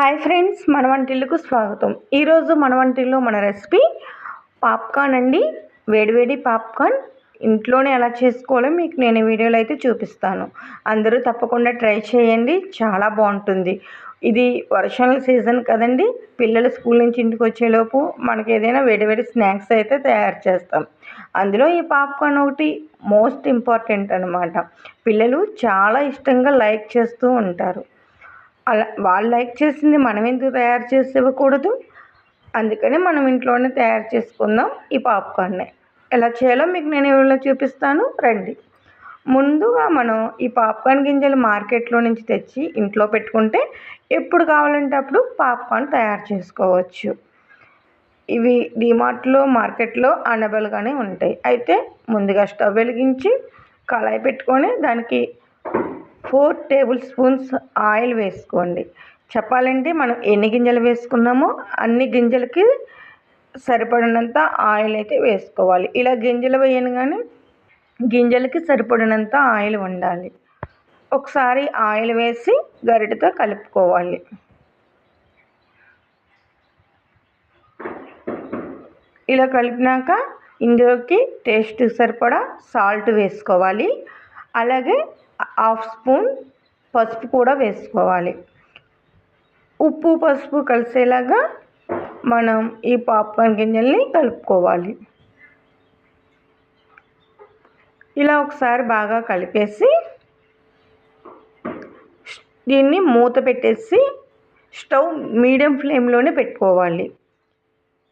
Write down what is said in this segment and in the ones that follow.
Hi friends మన వంటిల్లుకు స్వాగతం. ఈరోజు మన వంటిల్లో మన రెసిపీ పాప్కార్న్ అండి. వేడివేడి పాప్కార్న్. ఇంట్లోనే ఎలా చేసుకోవాలో మీకు నేను వీడియోలో అయితే చూపిస్తాను. అందరూ తప్పకుండా ట్రై చేయండి చాలా బాగుంటుంది. ఇది వర్షాల సీజన్ కదండి పిల్లలు స్కూల్ నుంచి ఇంటికి వచ్చేలోపు మనకి ఏదైనా వేడివేడి స్నాక్స్ అయితే తయారు చేస్తాం. అందులో ఈ పాప్కార్న్ ఒకటి మోస్ట్ ఇంపార్టెంట్ అనమాట పిల్లలు చాలా ఇష్టంగా లైక్ చేస్తూ ఉంటారు. అలా వాళ్ళు లైక్ చేసింది మనం ఎందుకు తయారు చేసి ఇవ్వకూడదు అందుకని మనం ఇంట్లోనే తయారు చేసుకుందాం ఈ పాప్కార్న్ని. ఎలా చేయాలో మీకు నేను ఇవాళ చూపిస్తాను. రండి. ముందుగా మనం ఈ పాప్కార్న్ గింజలు మార్కెట్లో నుంచి తెచ్చి ఇంట్లో పెట్టుకుంటే ఎప్పుడు కావాలంటే అప్పుడు పాప్కార్న్ తయారు చేసుకోవచ్చు. ఇవి డిమార్ట్లో మార్కెట్లో అనబుల్గానే ఉంటాయి. అయితే ముందుగా స్టవ్ వెలిగించి కళాయి పెట్టుకొని దానికి ఫోర్ టేబుల్ స్పూన్స్ ఆయిల్ వేసుకోండి. చెప్పాలంటే మనం ఎన్ని గింజలు వేసుకున్నామో అన్ని గింజలకి సరిపడినంత ఆయిల్ అయితే వేసుకోవాలి. ఇలా గింజలు వేయను కానీ గింజలకి సరిపడినంత ఆయిల్ ఉండాలి ఒకసారి ఆయిల్ వేసి గరిటతో కలుపుకోవాలి. ఇలా కలిపినాక ఇందులోకి టేస్ట్ సరిపడా సాల్ట్ వేసుకోవాలి. అలాగే హాఫ్ స్పూన్ పసుపు కూడా వేసుకోవాలి. ఉప్పు పసుపు కలిసేలాగా మనం ఈ పాప్కార్న్ గింజల్ని కలుపుకోవాలి. ఇలా ఒకసారి బాగా కలిపేసి దీన్ని మూత పెట్టేసి స్టవ్ మీడియం ఫ్లేమ్లోనే పెట్టుకోవాలి.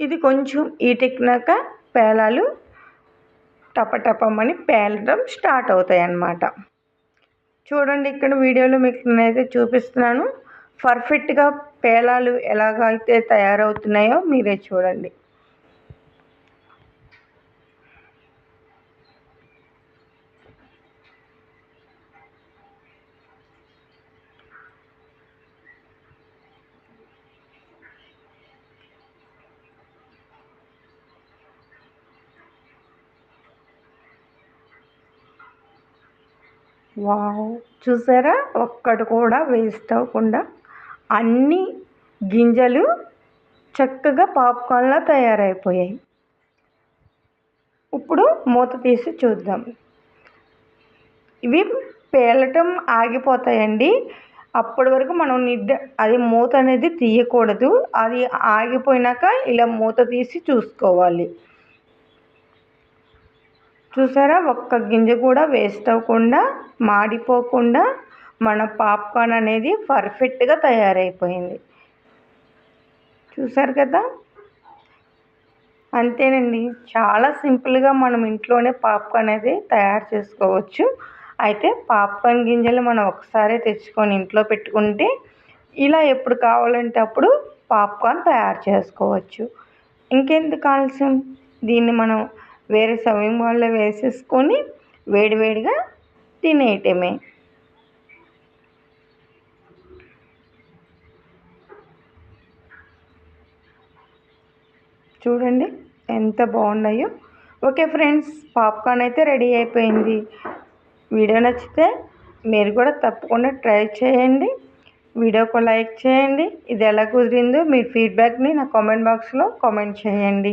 ఇది కొంచెం ఈటెక్కినాక పేలాలు టపటపమని పేలడం స్టార్ట్ అవుతాయి అన్నమాట చూడండి ఇక్కడ వీడియోలో మీకు నేనైతే చూపిస్తున్నాను. పర్ఫెక్ట్గా పేలాలు ఎలాగైతే తయారవుతున్నాయో మీరే చూడండి. వావ్. చూసారా? ఒక్కటి కూడా వేస్ట్ అవ్వకుండా అన్ని గింజలు చక్కగా పాప్కార్న్లా తయారైపోయాయి. ఇప్పుడు మూత తీసి చూద్దాం. ఇవి పేలటం ఆగిపోతాయండి. అప్పటి వరకు మనం నిద్ర అది మూత అనేది తీయకూడదు. అది ఆగిపోయినాక ఇలా మూత తీసి చూసుకోవాలి. చూసారా? ఒక్క గింజ కూడా వేస్ట్ అవ్వకుండా మాడిపోకుండా మన పాప్కార్న్ అనేది పర్ఫెక్ట్గా తయారైపోయింది. చూసారు కదా? అంతేనండి. చాలా సింపుల్గా మనం ఇంట్లోనే పాప్కార్న్ అనేది తయారు చేసుకోవచ్చు. అయితే పాప్కార్న్ గింజలు మనం ఒకసారి తెచ్చుకొని ఇంట్లో పెట్టుకుంటే ఇలా ఎప్పుడు కావాలంటే అప్పుడు పాప్కార్న్ తయారు చేసుకోవచ్చు. ఇంకెందుకు ఆలస్యం? దీన్ని మనం వేరే సర్వింగ్ బౌల్లో వేసేసుకొని వేడివేడిగా తినేయటమే. చూడండి ఎంత బాగున్నాయో. ఓకే ఫ్రెండ్స్ పాప్కార్న్ అయితే రెడీ అయిపోయింది. వీడియో నచ్చితే మీరు కూడా తప్పకుండా ట్రై చేయండి. వీడియోకు లైక్ చేయండి. ఇది ఎలా కుదిరిందో మీ ఫీడ్బ్యాక్ని నా కామెంట్ బాక్స్లో కామెంట్ చేయండి.